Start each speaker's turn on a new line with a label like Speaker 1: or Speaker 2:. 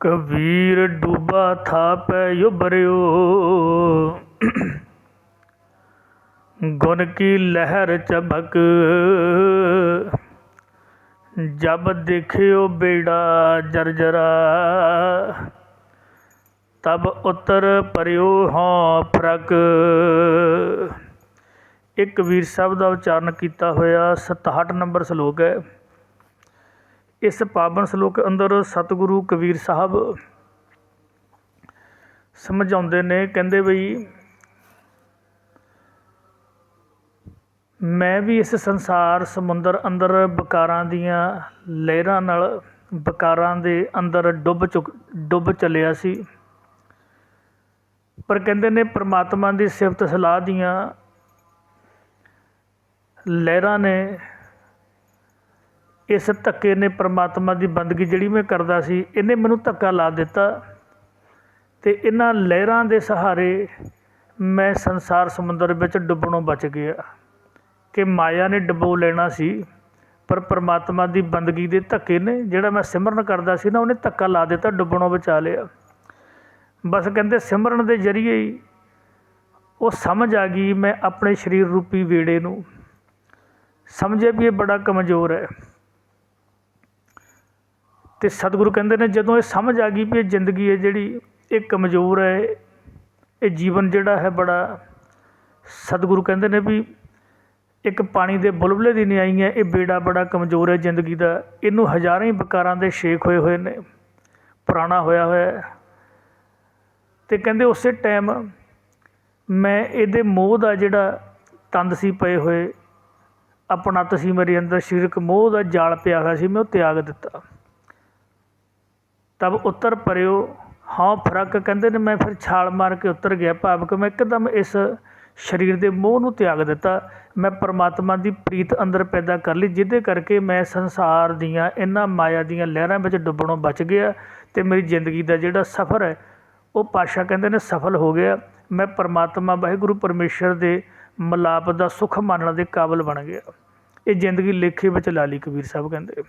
Speaker 1: ਕਬੀਰ ਡੂਬਾ ਥਾ ਪੈ ਉਭਰਿਓ। ਗੁਣ ਕੀ ਲਹਿਰ ਚਬਕ ਜਬ ਦੇਖਿਓ ਬੇੜਾ ਜਰਜਰਾ, ਤਬ ਉਤਰ ਪਰਿਓ ਹਾਂ ਫ਼ਰਕ। ਇਹ ਕਬੀਰ ਸਾਹਿਬ ਦਾ ਉਚਾਰਨ ਕੀਤਾ ਹੋਇਆ 67 ਨੰਬਰ ਸ਼ਲੋਕ ਹੈ। ਇਸ ਪਾਵਨ ਸ਼ਲੋਕ ਅੰਦਰ ਸਤਿਗੁਰੂ ਕਬੀਰ ਸਾਹਿਬ ਸਮਝਾਉਂਦੇ ਨੇ, ਕਹਿੰਦੇ ਬਈ, ਮੈਂ ਵੀ ਇਸ ਸੰਸਾਰ ਸਮੁੰਦਰ ਅੰਦਰ ਬਕਾਰਾਂ ਦੀਆਂ ਲਹਿਰਾਂ ਨਾਲ ਬਕਾਰਾਂ ਦੇ ਅੰਦਰ ਡੁੱਬ ਚੁੱਕ, ਡੁੱਬ ਚੱਲਿਆ ਸੀ। ਪਰ ਕਹਿੰਦੇ ਨੇ, ਪ੍ਰਮਾਤਮਾ ਦੀ ਸਿਫਤ ਸਲਾਹ ਦੀਆਂ ਲਹਿਰਾਂ ਨੇ ਇਸ ਧੱਕੇ ਨੇ ਪਰਮਾਤਮਾ ਦੀ ਬੰਦਗੀ ਜਿਹੜੀ ਮੈਂ ਕਰਦਾ ਸੀ, ਇਹਨੇ ਮੈਨੂੰ ਧੱਕਾ ਲਾ ਦਿੱਤਾ ਤੇ ਇਹਨਾਂ ਲਹਿਰਾਂ ਦੇ ਸਹਾਰੇ ਮੈਂ ਸੰਸਾਰ ਸਮੁੰਦਰ ਵਿੱਚ ਡੁੱਬਣੋਂ ਬਚ ਗਿਆ ਕਿ ਮਾਇਆ ਨੇ ਡੁਬੋ ਲੈਣਾ ਸੀ, ਪਰ ਪ੍ਰਮਾਤਮਾ ਦੀ ਬੰਦਗੀ ਦੇ ਧੱਕੇ ਨੇ ਜਿਹੜਾ ਮੈਂ ਸਿਮਰਨ ਕਰਦਾ ਸੀ ਨਾ, ਉਹਨੇ ਧੱਕਾ ਲਾ ਦਿੱਤਾ, ਡੁੱਬਣੋਂ ਬਚਾ ਲਿਆ। ਬਸ ਕਹਿੰਦੇ ਸਿਮਰਨ ਦੇ ਜ਼ਰੀਏ ਹੀ ਉਹ ਸਮਝ ਆ ਗਈ ਮੈਂ ਆਪਣੇ ਸਰੀਰ ਰੂਪੀ ਵੇੜੇ ਨੂੰ। ਸਮਝੇ ਵੀ ਇਹ ਬੜਾ ਕਮਜ਼ੋਰ ਹੈ। ਅਤੇ ਸਤਿਗੁਰੂ ਕਹਿੰਦੇ ਨੇ ਜਦੋਂ ਇਹ ਸਮਝ ਆ ਗਈ ਵੀ ਇਹ ਜ਼ਿੰਦਗੀ ਹੈ ਜਿਹੜੀ, ਇਹ ਕਮਜ਼ੋਰ ਹੈ, ਇਹ ਜੀਵਨ ਜਿਹੜਾ ਹੈ ਬੜਾ, ਸਤਿਗੁਰੂ ਕਹਿੰਦੇ ਨੇ ਵੀ ਇੱਕ ਪਾਣੀ ਦੇ ਬੁਲਬੁਲੇ ਦੀ ਨਹੀਂ ਆਈ ਹੈ, ਇਹ ਬੇੜਾ ਬੜਾ ਕਮਜ਼ੋਰ ਹੈ ਜ਼ਿੰਦਗੀ ਦਾ, ਇਹਨੂੰ ਹਜ਼ਾਰਾਂ ਹੀ ਬਕਾਰਾਂ ਦੇ ਸ਼ੇਕ ਹੋਏ ਹੋਏ ਨੇ, ਪੁਰਾਣਾ ਹੋਇਆ ਹੋਇਆ ਹੈ। ਤੇ ਕਹਿੰਦੇ ਉਸੇ ਟਾਈਮ ਮੈਂ ਇਹਦੇ ਮੋਹ ਦਾ ਜਿਹੜਾ ਤੰਦ ਸੀ ਪਏ ਹੋਏ, ਆਪਣਾ ਸੀ ਮੇਰੇ ਅੰਦਰ, ਸਰੀਰਕ ਮੋਹ ਦਾ ਜਾਲ ਪਿਆ ਹੋਇਆ ਸੀ, ਮੈਂ ਉਹ ਤਿਆਗ ਦਿੱਤਾ। ਤਬ ਉੱਤਰ ਪਰਿਓ। ਹਾਂ ਫ਼ਰਕ, ਕਹਿੰਦੇ ਨੇ, ਮੈਂ ਫਿਰ ਛਾਲ ਮਾਰ ਕੇ ਉੱਤਰ ਗਿਆ ਭਾਵਕ। ਮੈਂ ਇੱਕਦਮ ਇਸ ਸਰੀਰ ਦੇ ਮੋਹ ਨੂੰ ਤਿਆਗ ਦਿੱਤਾ। ਮੈਂ ਪਰਮਾਤਮਾ ਦੀ ਪ੍ਰੀਤ ਅੰਦਰ ਪੈਦਾ ਕਰ ਲਈ, ਜਿਹਦੇ ਕਰਕੇ ਮੈਂ ਸੰਸਾਰ ਦੀਆਂ ਇਹਨਾਂ ਮਾਇਆ ਦੀਆਂ ਲਹਿਰਾਂ ਵਿੱਚ ਡੁੱਬਣੋਂ ਬਚ ਗਿਆ ਤੇ ਮੇਰੀ ਜ਼ਿੰਦਗੀ ਦਾ ਜਿਹੜਾ ਸਫ਼ਰ ਹੈ, ਉਹ ਪਾਸ਼ਾ ਕਹਿੰਦੇ ਨੇ ਸਫਲ ਹੋ ਗਿਆ। ਮੈਂ ਪਰਮਾਤਮਾ ਵਾਹਿਗੁਰੂ ਪਰਮੇਸ਼ਰ ਦੇ ਮਲਾਪ ਦਾ ਸੁਖ ਮੰਨਣ ਦੇ ਕਾਬਲ ਬਣ ਗਿਆ। ਇਹ ਜ਼ਿੰਦਗੀ ਲੇਖੇ ਵਿੱਚ ਲਾ ਲਈ ਕਬੀਰ ਸਾਹਿਬ ਕਹਿੰਦੇ।